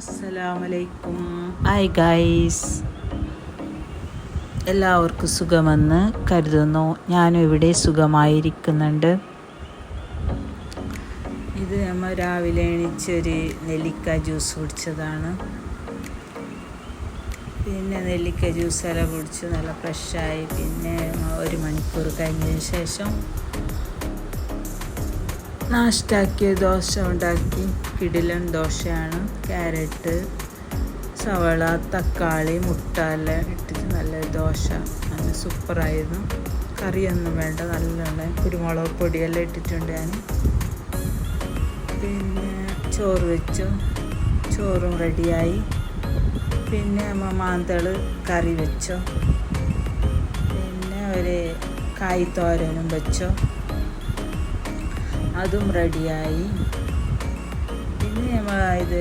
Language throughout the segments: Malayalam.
അസ്സലാമലൈക്കും. ഹായ് ഗൈസ് എല്ലാവർക്കും സുഖമെന്ന് കരുതുന്നു. ഞാനും ഇവിടെ സുഖമായിരിക്കുന്നുണ്ട്. ഇത് നമ്മൾ രാവിലെ എണീച്ചൊരു നെല്ലിക്ക ജ്യൂസ് കുടിച്ചതാണ്. പിന്നെ നെല്ലിക്ക ജ്യൂസ് എല്ലാം കുടിച്ച്. നല്ല ഫ്രഷായി. പിന്നെ ഒരു മണിക്കൂർ കഴിഞ്ഞതിന് ശേഷം നാഷ്ടാക്കിയ ദോശ ഉണ്ടാക്കി. കിടിലൻ ദോശയാണ് ക്യാരറ്റ് സവള തക്കാളി മുട്ട എല്ലാം ഇട്ടിട്ട് നല്ല ദോശ. നല്ല സൂപ്പറായിരുന്നു. കറിയൊന്നും വേണ്ട നല്ലതാണ് കുരുമുളക് പൊടിയെല്ലാം ഇട്ടിട്ടുണ്ട് ഞാൻ. പിന്നെ ചോറ് വെച്ചു. ചോറും റെഡിയായി. പിന്നെ മാന്തൾ കറി വെച്ചോ. പിന്നെ ഒരു കായ് തോരനും വെച്ചോ. അതും റെഡിയായി. ഇത്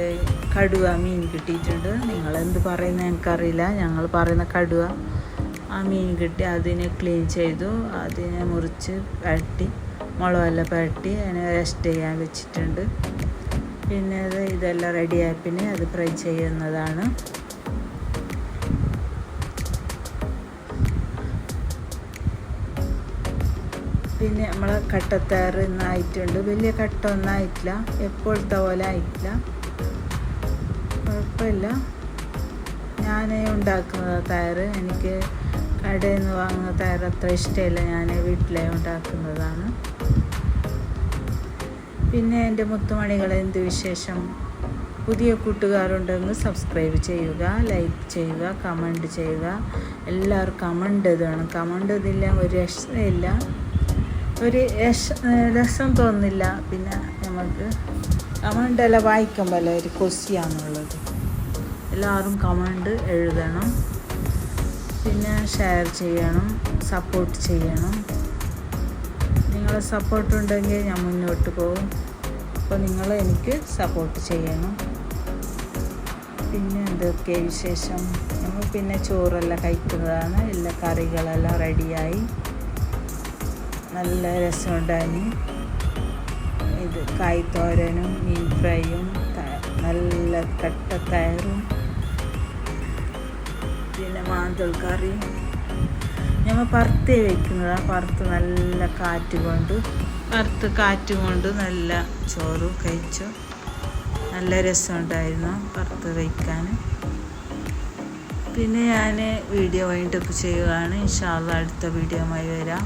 കടുവ മീൻ കിട്ടിയിട്ടുണ്ട്. നിങ്ങൾ എന്ത് പറയുന്നത് എനിക്കറിയില്ല. ഞങ്ങൾ പറയുന്ന കടുവ ആ മീൻ കിട്ടി. അതിനെ ക്ലീൻ ചെയ്തു. അതിനെ മുറിച്ച് പരട്ടി മുളകെല്ലാം പരട്ടി അതിനെ റെസ്റ്റ് ചെയ്യാൻ വെച്ചിട്ടുണ്ട്. പിന്നെ ഇതെല്ലാം റെഡിയായി പിന്നെ അത് ഫ്രൈ ചെയ്യുന്നതാണ്. പിന്നെ നമ്മൾ കട്ടത്താർ ഇന്നായിട്ടുണ്ട് വലിയ കട്ട ഒന്നും ആയിട്ടില്ല. എപ്പോഴത്തെ പോലെ ആയിട്ടില്ല. കുഴപ്പമില്ല. ഞാൻ ഉണ്ടാക്കുന്നത് തയർ എനിക്ക് കടയിൽ നിന്ന് വാങ്ങുന്ന തയർ അത്ര ഇഷ്ടമില്ല. ഞാൻ വീട്ടിലെ ഉണ്ടാക്കുന്നതാണ്. പിന്നെ എന്റെ മുത്തുമണികൾ എന്ത് വിശേഷം? പുതിയ കൂട്ടുകാരുണ്ടെങ്കിൽ സബ്സ്ക്രൈബ് ചെയ്യുക ലൈക്ക് ചെയ്യുക കമന്റ് ചെയ്യുക. എല്ലാവർക്കും കമന്റ് ഇതാണ് കമന്റ് ഇതില്ല ഒരു രക്ഷയില്ല. ഒരു രസം തോന്നില്ല പിന്നെ നമുക്ക് കമന്റ് എല്ലാം വായിക്കുമ്പോൾ ഒരു കൊസിയാന്നുള്ളത്. എല്ലാവരും കമന്റ് എഴുതണം. പിന്നെ ഷെയർ ചെയ്യണം സപ്പോർട്ട് ചെയ്യണം. നിങ്ങളെ സപ്പോർട്ട് ഉണ്ടെങ്കിൽ ഞാൻ മുന്നോട്ട് പോകും. അപ്പോൾ നിങ്ങൾ എനിക്ക് സപ്പോർട്ട് ചെയ്യണം. പിന്നെ എന്തൊക്കെ വിശേഷം? നമ്മൾ പിന്നെ ചോറെല്ലാം കഴിക്കുന്നതാണ്. എല്ലാ കറികളെല്ലാം റെഡിയായി നല്ല രസമുണ്ടായി ഇത് കായ്ത്തോരനും മീൻ ഫ്രൈയും നല്ല കട്ടത്തയറും പിന്നെ മാന്തൽ കറിയും. ഞങ്ങൾ പറത്തേ വെക്കുന്നതാണ് പറത്ത് നല്ല കാറ്റ് കൊണ്ട്. പറത്ത് കാറ്റ് കൊണ്ട് നല്ല ചോറും കഴിച്ചു. നല്ല രസമുണ്ടായിരുന്നു പറത്ത് വയ്ക്കാൻ പിന്നെ ഞാൻ വീഡിയോ വൈൻഡപ്പ് ചെയ്യുകയാണ് ഇൻഷാല്ല അടുത്ത വീഡിയോ വരാം.